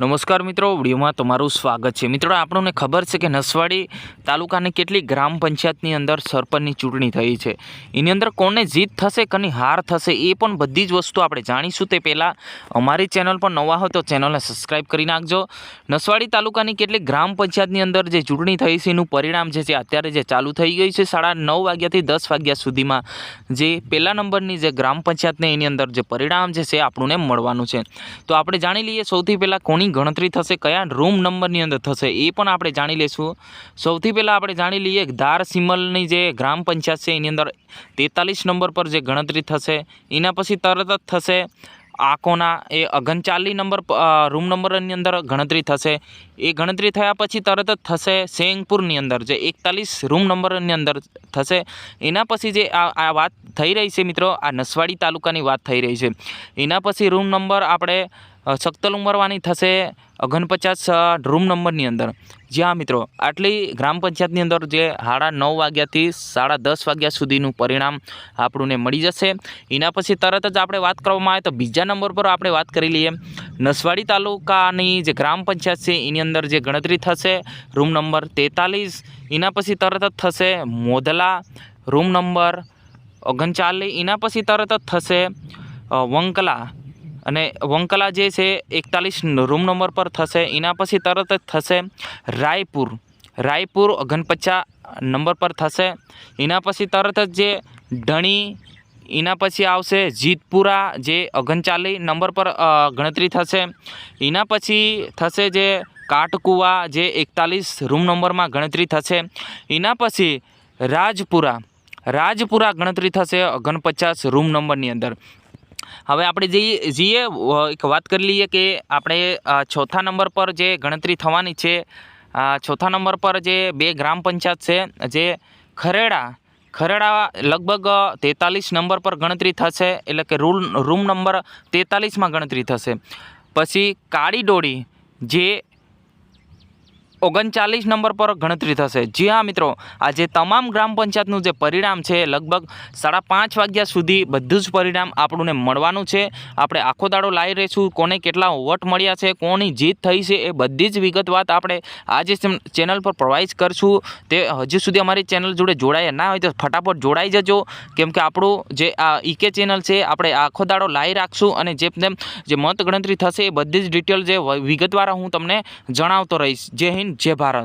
નમસ્કાર મિત્રો, વિડીયોમાં તમારું સ્વાગત છે. મિત્રો, આપણને ખબર છે કે નસવાડી તાલુકાની કેટલી ગ્રામ પંચાયતની અંદર સરપંચની ચૂંટણી થઈ છે. એની અંદર કોને જીત થશે, કોની હાર થશે, એ પણ બધી જ વસ્તુ આપણે જાણીશું. તે પહેલાં અમારી ચેનલ પર નવા હોય તો ચેનલને સબસ્ક્રાઈબ કરી નાખજો. નસવાડી તાલુકાની કેટલીક ગ્રામ પંચાયતની અંદર જે ચૂંટણી થઈ છે, એનું પરિણામ જે છે, અત્યારે જે ચાલુ થઈ ગઈ છે, સાડા નવ વાગ્યાથી દસ વાગ્યા સુધીમાં જે પહેલા નંબરની જે ગ્રામ પંચાયતને એની અંદર જે પરિણામ જે છે, આપણને મળવાનું છે. તો આપણે જાણી લઈએ સૌથી પહેલાં કોની ગણતરી થશે, કયા રૂમ નંબરની અંદર થશે, એ પણ આપણે જાણી લઈશું. સૌથી પહેલાં આપણે જાણી લઈએ ધાર સિમલની જે ગ્રામ પંચાયત છે, એની અંદર તેતાલીસ નંબર પર જે ગણતરી થશે, એના પછી તરત જ થશે આકોના, એ અગણચાલી નંબર રૂમ નંબરની અંદર ગણતરી થશે. એ ગણતરી થયા પછી તરત જ થશે સેંગપુરની અંદર, જે એકતાલીસ રૂમ નંબરની અંદર થશે. એના પછી જે આ વાત થઈ રહી છે મિત્રો, આ નસવાડી તાલુકાની વાત થઈ રહી છે. એના પછી રૂમ નંબર આપણે અ, સખ્તલ ઉમરવાની થશે ઓગણપચાસ રૂમ નંબરની અંદર. જ્યાં મિત્રો. આટલી ગ્રામ પંચાયતની અંદર જે સાડા નવ વાગ્યાથી સાડા દસ વાગ્યા સુધીનું પરિણામ આપણને મળી જશે. એના પછી તરત જ આપણે વાત કરવામાં આવે તો બીજા નંબર પર આપણે વાત કરી લઈએ. નસવાડી તાલુકાની જે ગ્રામ પંચાયત છે એની અંદર જે ગણતરી થશે રૂમ નંબર તેતાલીસ. એના પછી તરત જ થશે મોદલા રૂમ નંબર ઓગણચાલીસ. એના પછી તરત જ થશે વંકલા. અને વંકલા જે છે, એકતાલીસ રૂમ નંબર પર થશે. એના પછી તરત જ થશે રાયપુર. રાયપુર ઓગણપચાસ નંબર પર થશે. એના પછી તરત જ જે ઢણી એના પછી આવશે જીતપુરા જે ઓગણચાલીસ નંબર પર ગણતરી થશે. એના પછી થશે જે કાટકુવા જે એકતાલીસ રૂમ નંબરમાં ગણતરી થશે. એના પછી રાજપુરા. રાજપુરા ગણતરી થશે ઓગણપચાસ રૂમ નંબરની અંદર. હવે આપણે જઈએ જઈએ એક વાત કરી લઈએ કે આપણે ચોથા નંબર પર જે ગણતરી થવાની છે ચોથા નંબર પર જે બે ગ્રામ પંચાયત છે, જે ખરેડા ખરેડા લગભગ તેતાલીસ નંબર પર ગણતરી થશે, એટલે કે રૂલ, રૂમ નંબર તેતાલીસમાં ગણતરી થશે. પછી કાળી ડોળી જે ઓગણચાલીસ નંબર પર ગણતરી થશે. જી હા, મિત્રો. આજે તમામ ગ્રામ પંચાયતનું જે પરિણામ છે, લગભગ સાડા પાંચ વાગ્યા સુધી બધું જ પરિણામ આપણને મળવાનું છે. આપણે આખો દાડો લાવી રહીશું. કોને કેટલા વોટ મળ્યા છે, કોની જીત થઈ છે, એ બધી જ વિગત વાત આપણે આજે ચેનલ પર પ્રોવાઈડ કરશું. તે હજી સુધી અમારી ચેનલ જોડે જોડાયા ના હોય તો ફટાફટ જોડાઈ જજો. કેમ કે આપણું જે આ ઈકે ચેનલ છે, આપણે આખો દાડો લાવી રાખશું અને જે જે મત ગણતરી થશે, એ બધી જ ડિટેલ જે વિગતવાર હું તમને જણાવતો રહીશ. જય હિન્દ જય ભારત